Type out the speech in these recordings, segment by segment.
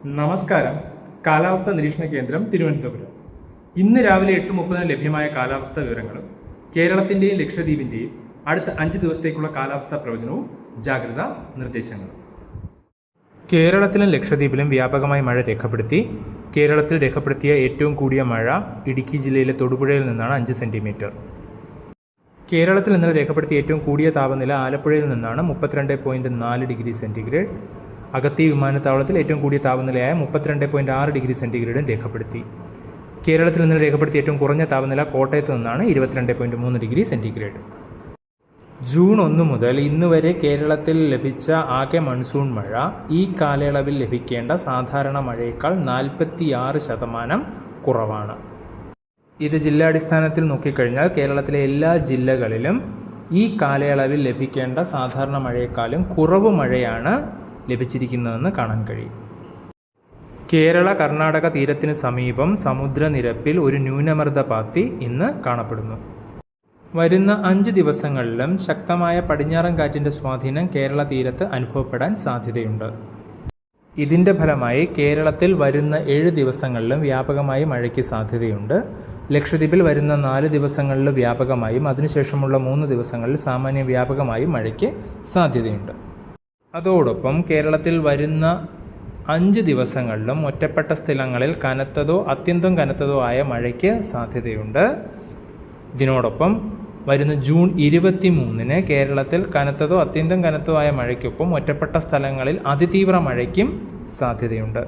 നമസ്കാരം. കാലാവസ്ഥാ നിരീക്ഷണ കേന്ദ്രം തിരുവനന്തപുരം. ഇന്ന് രാവിലെ എട്ട് മുപ്പതിന് ലഭ്യമായ കാലാവസ്ഥാ വിവരങ്ങളും കേരളത്തിന്റെയും ലക്ഷദ്വീപിന്റെയും അടുത്ത അഞ്ച് ദിവസത്തേക്കുള്ള കാലാവസ്ഥാ പ്രവചനവും ജാഗ്രതാ നിർദ്ദേശങ്ങളും. കേരളത്തിലും ലക്ഷദ്വീപിലും വ്യാപകമായി മഴ രേഖപ്പെടുത്തി കേരളത്തിൽ രേഖപ്പെടുത്തിയ ഏറ്റവും കൂടിയ മഴ ഇടുക്കി ജില്ലയിലെ തൊടുപുഴയിൽ നിന്നാണ് അഞ്ച് സെന്റിമീറ്റർ. കേരളത്തിൽ ഇന്നലെ രേഖപ്പെടുത്തിയ ഏറ്റവും കൂടിയ താപനില ആലപ്പുഴയിൽ നിന്നാണ് മുപ്പത്തിരണ്ട് പോയിന്റ് നാല് ഡിഗ്രി സെന്റിഗ്രേഡ് അഗത്തി വിമാനത്താവളത്തിൽ ഏറ്റവും കൂടിയ താപനിലയായ മുപ്പത്തിരണ്ട് പോയിന്റ് ആറ് ഡിഗ്രി സെന്റിഗ്രേഡും രേഖപ്പെടുത്തി. കേരളത്തിൽ നിന്ന് രേഖപ്പെടുത്തിയ ഏറ്റവും കുറഞ്ഞ താപനില കോട്ടയത്ത് നിന്നാണ് ഇരുപത്തിരണ്ട് പോയിന്റ് മൂന്ന് ഡിഗ്രി സെന്റിഗ്രേഡ്. ജൂൺ ഒന്ന് മുതൽ ഇന്ന് വരെ കേരളത്തിൽ ലഭിച്ച ആകെ മൺസൂൺ മഴ ഈ കാലയളവിൽ ലഭിക്കേണ്ട സാധാരണ മഴയേക്കാൾ നാൽപ്പത്തിയാറ് ശതമാനം കുറവാണ്. ഇത് ജില്ലാടിസ്ഥാനത്തിൽ നോക്കിക്കഴിഞ്ഞാൽ കേരളത്തിലെ എല്ലാ ജില്ലകളിലും ഈ കാലയളവിൽ ലഭിക്കേണ്ട സാധാരണ മഴയെക്കാളും കുറവ് മഴയാണ് ലഭിച്ചിരിക്കുന്നതെന്ന് കാണാൻ കഴിയും. കേരള കർണാടക തീരത്തിന് സമീപം സമുദ്രനിരപ്പിൽ ഒരു ന്യൂനമർദ്ദപാത്തി ഇന്ന് കാണപ്പെടുന്നു. വരുന്ന അഞ്ച് ദിവസങ്ങളിലും ശക്തമായ പടിഞ്ഞാറൻ കാറ്റിന്റെ സ്വാധീനം കേരള തീരത്ത് അനുഭവപ്പെടാൻ സാധ്യതയുണ്ട്. ഇതിന്റെ ഫലമായി കേരളത്തിൽ വരുന്ന ഏഴ് ദിവസങ്ങളിലും വ്യാപകമായി മഴയ്ക്ക് സാധ്യതയുണ്ട്. ലക്ഷദ്വീപിൽ വരുന്ന നാല് ദിവസങ്ങളിൽ വ്യാപകമായും അതിനുശേഷമുള്ള മൂന്ന് ദിവസങ്ങളിൽ സാമാന്യ വ്യാപകമായും മഴയ്ക്ക് സാധ്യതയുണ്ട്. അതോടൊപ്പം കേരളത്തിൽ വരുന്ന അഞ്ച് ദിവസങ്ങളിലും ഒറ്റപ്പെട്ട സ്ഥലങ്ങളിൽ കനത്തതോ അത്യന്തം കനത്തതോ ആയ മഴയ്ക്ക് സാധ്യതയുണ്ട്. ഇതിനോടൊപ്പം വരുന്ന ജൂൺ ഇരുപത്തി മൂന്നിന് കേരളത്തിൽ കനത്തതോ അത്യന്തം കനത്തതോ ആയ മഴയ്ക്കൊപ്പം ഒറ്റപ്പെട്ട സ്ഥലങ്ങളിൽ അതിതീവ്ര മഴയ്ക്കും സാധ്യതയുണ്ട്.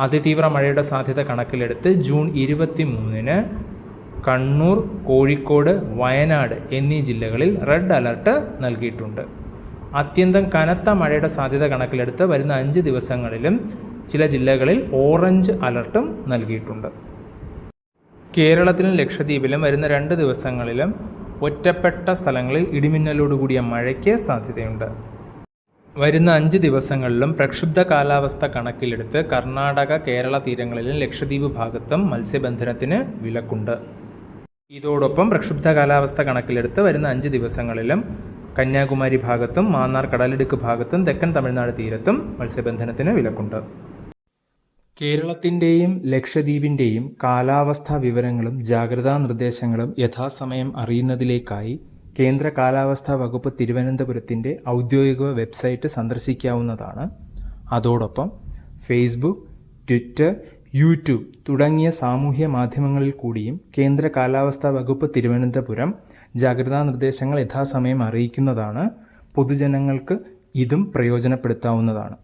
അതിതീവ്ര മഴയുടെ സാധ്യത കണക്കിലെടുത്ത് ജൂൺ ഇരുപത്തി മൂന്നിന് കണ്ണൂർ കോഴിക്കോട് വയനാട് എന്നീ ജില്ലകളിൽ റെഡ് അലർട്ട് നൽകിയിട്ടുണ്ട്. അത്യന്തം കനത്ത മഴയുടെ സാധ്യത കണക്കിലെടുത്ത് വരുന്ന അഞ്ച് ദിവസങ്ങളിലും ചില ജില്ലകളിൽ ഓറഞ്ച് അലർട്ടും നൽകിയിട്ടുണ്ട്. കേരളത്തിലും ലക്ഷദ്വീപിലും വരുന്ന രണ്ട് ദിവസങ്ങളിലും ഒറ്റപ്പെട്ട സ്ഥലങ്ങളിൽ ഇടിമിന്നലോടുകൂടിയ മഴയ്ക്ക് സാധ്യതയുണ്ട്. വരുന്ന അഞ്ച് ദിവസങ്ങളിലും പ്രക്ഷുബ്ധ കാലാവസ്ഥ കണക്കിലെടുത്ത് കർണാടക കേരള തീരങ്ങളിലും ലക്ഷദ്വീപ് ഭാഗത്തും മത്സ്യബന്ധനത്തിന് വിലക്കുണ്ട്. ഇതോടൊപ്പം പ്രക്ഷുബ്ധ കാലാവസ്ഥ കണക്കിലെടുത്ത് വരുന്ന അഞ്ച് ദിവസങ്ങളിലും കന്യാകുമാരി ഭാഗത്തും മാന്നാർ കടലിടുക്ക് ഭാഗത്തും തെക്കൻ തമിഴ്നാട് തീരത്തും മത്സ്യബന്ധനത്തിന് വിലക്കുണ്ട്. കേരളത്തിന്റെയും ലക്ഷദ്വീപിന്റെയും കാലാവസ്ഥാ വിവരങ്ങളും ജാഗ്രതാ നിർദ്ദേശങ്ങളും യഥാസമയം അറിയുന്നതിലേക്കായി കേന്ദ്ര കാലാവസ്ഥാ വകുപ്പ് തിരുവനന്തപുരത്തിന്റെ ഔദ്യോഗിക വെബ്സൈറ്റ് സന്ദർശിക്കാവുന്നതാണ്. അതോടൊപ്പം ഫേസ്ബുക്ക് ട്വിറ്റർ യൂട്യൂബ് തുടങ്ങിയ സാമൂഹ്യ മാധ്യമങ്ങളിൽ കൂടിയും കേന്ദ്ര കാലാവസ്ഥാ വകുപ്പ് തിരുവനന്തപുരം ജാഗ്രതാ നിർദ്ദേശങ്ങൾ യഥാസമയം അറിയിക്കുന്നതാണ്. പൊതുജനങ്ങൾക്ക് ഇതും പ്രയോജനപ്പെടുത്താവുന്നതാണ്.